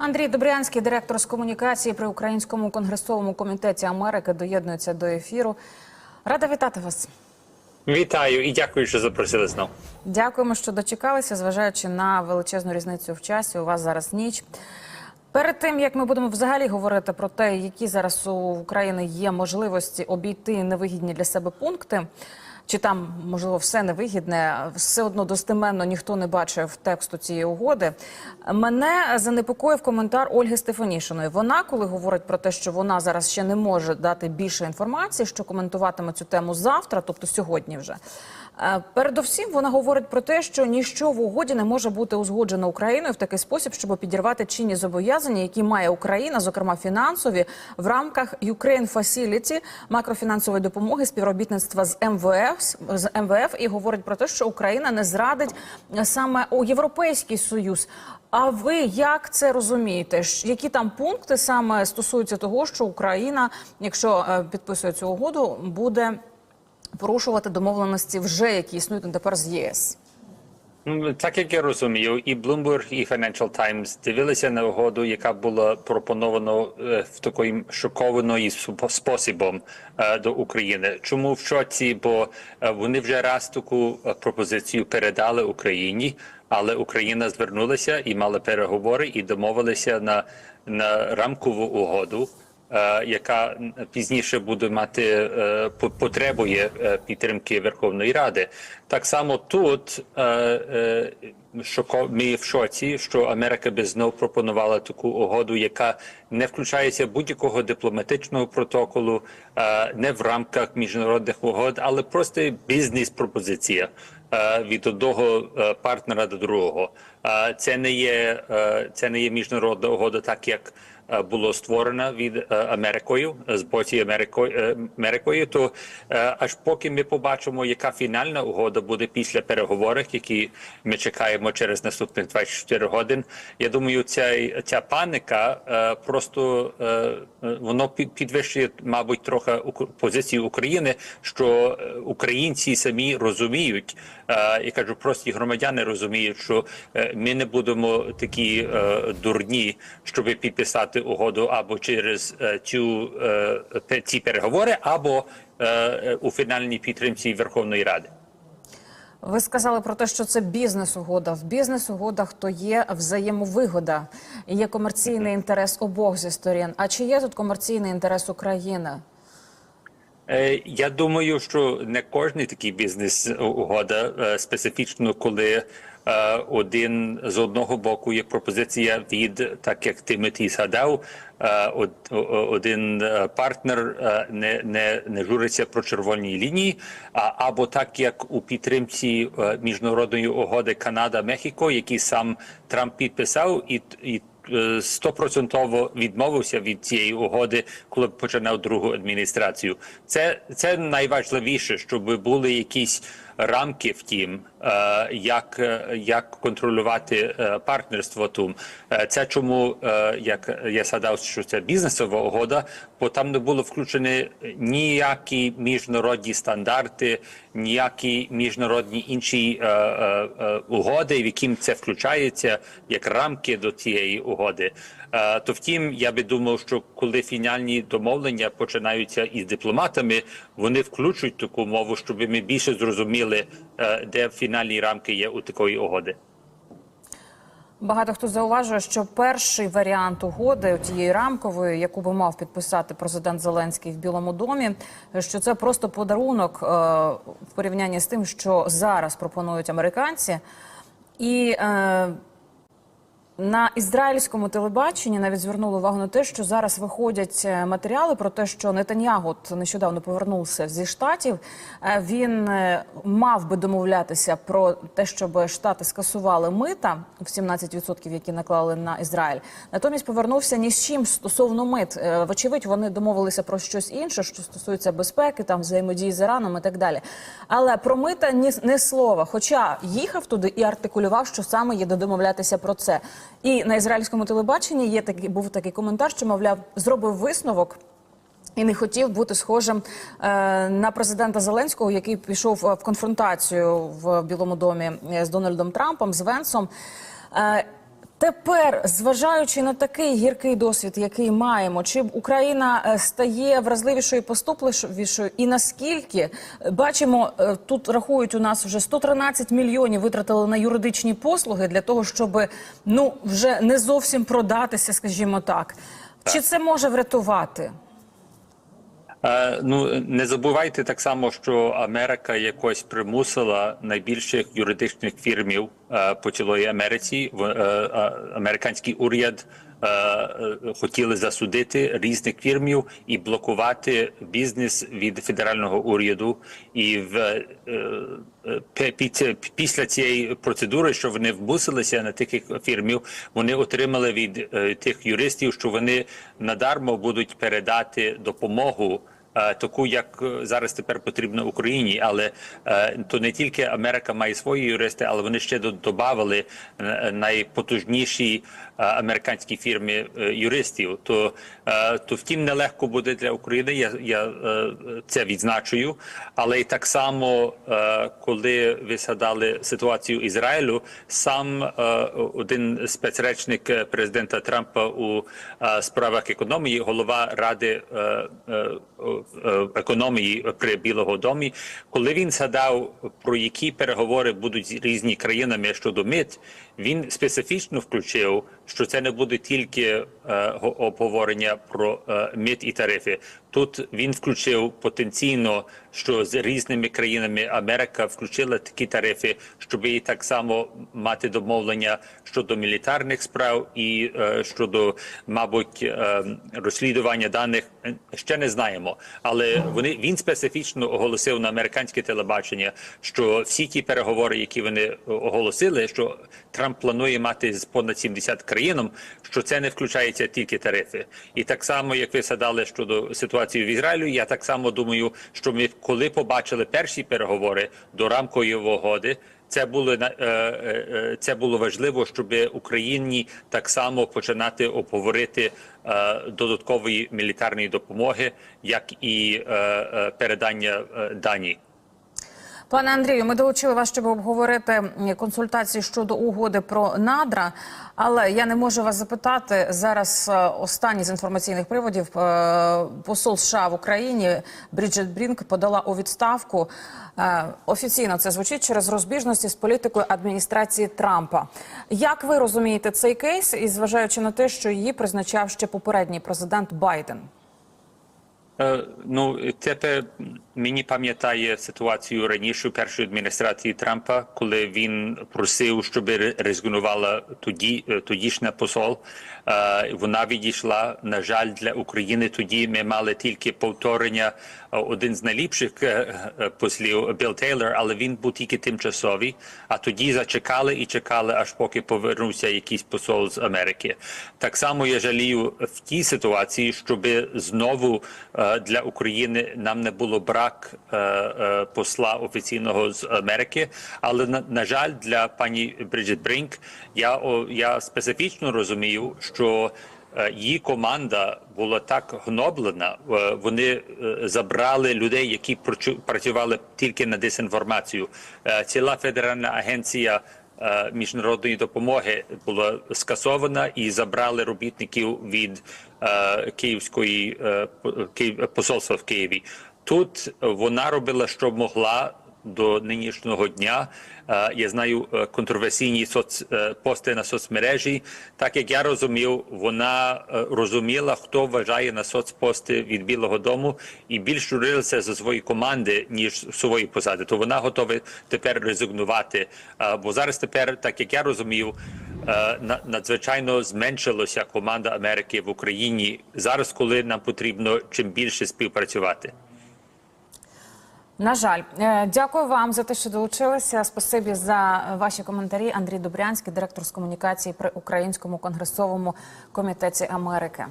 Андрій Добрянський, директор з комунікації при Українському конгресовому комітеті Америки, доєднується до ефіру. Рада вітати вас. Вітаю і дякую, що запросили знову. Дякуємо, що дочекалися, зважаючи на величезну різницю в часі. У вас зараз ніч. Перед тим як ми будемо взагалі говорити про те, які зараз у України є можливості обійти невигідні для себе пункти. Чи там можливо все невигідне, все одно достеменно ніхто не бачив тексту цієї угоди. Мене занепокоїв коментар Ольги Стефанішиної. Вона, коли говорить про те, що вона зараз ще не може дати більше інформації, що коментуватиме цю тему завтра, тобто сьогодні вже. Е, Передовсім вона говорить про те, що ніщо в угоді не може бути узгоджено Україною в такий спосіб, щоб підірвати чинні зобов'язання, які має Україна, зокрема фінансові, в рамках Ukraine Facility, макрофінансової допомоги, співробітництва з МВФ з МВФ і говорить про те, що Україна не зрадить саме у Європейський Союз. А ви як це розумієте? Які там пункти саме стосуються того, що Україна, якщо е, підписує цю угоду, буде порушувати домовленості вже які існують тепер з ЄС? Ну, Так як я розумію, і Bloomberg, і Financial Times дивилися на угоду, яка була пропонована е, в такий шокований спо- способом е, до України. Чому в шоці? Бо е, вони вже раз таку пропозицію передали Україні, але Україна звернулася і мала переговори і домовилися на, на рамкову угоду. Е, Яка пізніше буде мати е, по- потребує е, підтримки Верховної Ради, так само тут ми в шоці, що Америка би знов пропонувала таку угоду, яка не включається будь-якого дипломатичного протоколу, не в рамках міжнародних угод, але просто бізнес-пропозиція від одного партнера до другого. Це не є це не є міжнародна угода, так як було створено від е, Америкою з боці Америкою, е, Америкою. То е, аж поки ми побачимо, яка фінальна угода буде після переговорів, які ми чекаємо через наступних 24 годин. Я думаю, ця, ця паніка е, просто е, е, воно підвищує, мабуть, трохи позицію України, що е, українці самі розуміють. Е, Я кажу, прості громадяни розуміють, що е, ми не будемо такі е, дурні, щоб підписати угоду або через е, цю е, ці переговори, або е, у фінальній підтримці Верховної Ради. Ви сказали про те, що це бізнес-угода. В бізнес-угодах то є взаємовигода, і є комерційний інтерес обох зі сторін. А чи є тут комерційний інтерес України? Я думаю, що не кожний такий бізнес угода специфічно, коли один з одного боку є пропозиція від, так як Тимоті згадав, е, один е, партнер е, не, не, не журиться про червоні лінії, а або так як у підтримці е, міжнародної угоди Канада Мехіко, який сам Трамп підписав, і і е, стопроцентово відмовився від цієї угоди, коли починав другу адміністрацію. Це, це найважливіше, щоб були якісь рамки в тім, е, як, е, як контролювати е, партнерство тут. Е, Це чому, як я згадав, що це бізнесова угода, бо там не було включені ніякі міжнародні стандарти, ніякі міжнародні інші угоди, в яким це включається як рамки до цієї угоди. Е, То втім, я би думав, що коли фінальні домовлення починаються із дипломатами, вони включать таку мову, щоб ми більше зрозуміли, е, де фінальні рамки є у такої угоди. Багато хто зауважує, що перший варіант угоди тієї рамкової, яку би мав підписати президент Зеленський в Білому домі, що це просто подарунок е, в порівнянні з тим, що зараз пропонують американці, і е, на ізраїльському телебаченні навіть звернули увагу на те, що зараз виходять е, матеріали про те, що Нетаньягу нещодавно повернувся зі штатів. Е, Він е, мав би домовлятися про те, щоб штати скасували мита в 17%, які наклали на Ізраїль. Натомість повернувся ні з чим стосовно мит. Вочевидь, вони домовилися про щось інше, що стосується безпеки, там взаємодії з Іраном і так далі. Але про мита ні, ні слова. Хоча їхав туди і артикулював, що саме є домовлятися про це. І на ізраїльському телебаченні є такий був такий коментар, що мовляв зробив висновок. І не хотів бути схожим е, на президента Зеленського, який пішов е, в конфронтацію в Білому домі е, з Дональдом Трампом, з Венсом. Е, Тепер, зважаючи на такий гіркий досвід, який маємо, чи Україна е, стає вразливішою, поступливішою, і наскільки е, бачимо, е, тут рахують у нас вже 113 мільйонів витратили на юридичні послуги для того, щоб ну вже не зовсім продатися, скажімо так. Чи це може врятувати? Е, ну не забувайте так само, що Америка якось примусила найбільших юридичних фірмів е, по цілої Америці. Е, американський уряд хотіли засудити різних фірмів і блокувати бізнес від федерального уряду. І в е, е, після цієї процедури, що вони вмусилися на тих фірмів, вони отримали від е, тих юристів, що вони надармо будуть передати допомогу. Е, Таку, як е, зараз тепер потрібно Україні, але е, то не тільки Америка має свої юристи, але вони ще додавали найпотужніші американські фірми юристів. То, то втім нелегко буде для України. Я, я це відзначую. Але й так само, коли ви згадали ситуацію Ізраїлю, сам один спецречник президента Трампа у справах економії, голова ради економії при Білого домі, коли він згадав про які переговори будуть з різні країнами щодо мит, він специфічно включив, що це не буде тільки е, го- обговорення про е, мит і тарифи. Тут він включив потенційно, що з різними країнами Америка включила такі тарифи, щоб і так само мати домовлення щодо мілітарних справ і е, щодо, мабуть, е, розслідування даних е, ще не знаємо. Але вони він специфічно оголосив на американське телебачення, що всі ті переговори, які вони оголосили, що Трамп планує мати з понад 70 країном, що це не включається тільки тарифи. І так само, як ви згадали щодо ситуації в Ізраїлю, я так само думаю, що ми коли побачили перші переговори до рамкової угоди. Це було е, е, е, це було важливо, щоб Україні так само починати обговорити додаткової мілітарної допомоги, як і передання дані. Пане Андрію, ми долучили вас, щоб обговорити консультації щодо угоди про надра. Але я не можу вас запитати зараз. е, Останній з інформаційних приводів е, посол США в Україні Бріджет Брінк подала у відставку. Е, Офіційно це звучить через розбіжності з політикою адміністрації Трампа. Як ви розумієте цей кейс, і зважаючи на те, що її призначав ще попередній президент Байден? Е, Ну, тепер мені пам'ятає ситуацію раніше першої адміністрації Трампа, коли він просив, щоб ре- резигнувала тоді е, тодішня посол. Е, Вона відійшла. На жаль, для України тоді ми мали тільки повторення е, один з найліпших послів Білл Тейлор, але він був тільки тимчасовий. А тоді зачекали і чекали, аж поки повернувся якийсь посол з Америки. Так само я жалію в тій ситуації, щоб знову для України нам не було брак е, е, посла офіційного з Америки. Але на, на жаль, для пані Бриджит Брінк я о, я специфічно розумію, що е, її команда була так гноблена. е, Вони е, забрали людей, які працю- працювали тільки на дезінформацію. Ціла федеральна агенція міжнародної допомоги була скасована і забрали робітників від київської е, посольства в Києві. Тут вона робила, що могла до нинішнього дня. Е, Я знаю е, контроверсійні соц е, пости на соцмережі. Так як я розумів, вона розуміла, хто вважає на соцпости від Білого Дому і більш журилася за свої команди ніж свої посади. То вона готова тепер резигнувати. Бо зараз тепер, так як я розумів. на- Надзвичайно зменшилася команда Америки в Україні зараз, коли нам потрібно чим більше співпрацювати. На жаль, Е, дякую вам за те, що долучилися. Спасибі за ваші коментарі. Андрій Добрянський, директор з комунікації при Українському конгресовому комітеті Америки.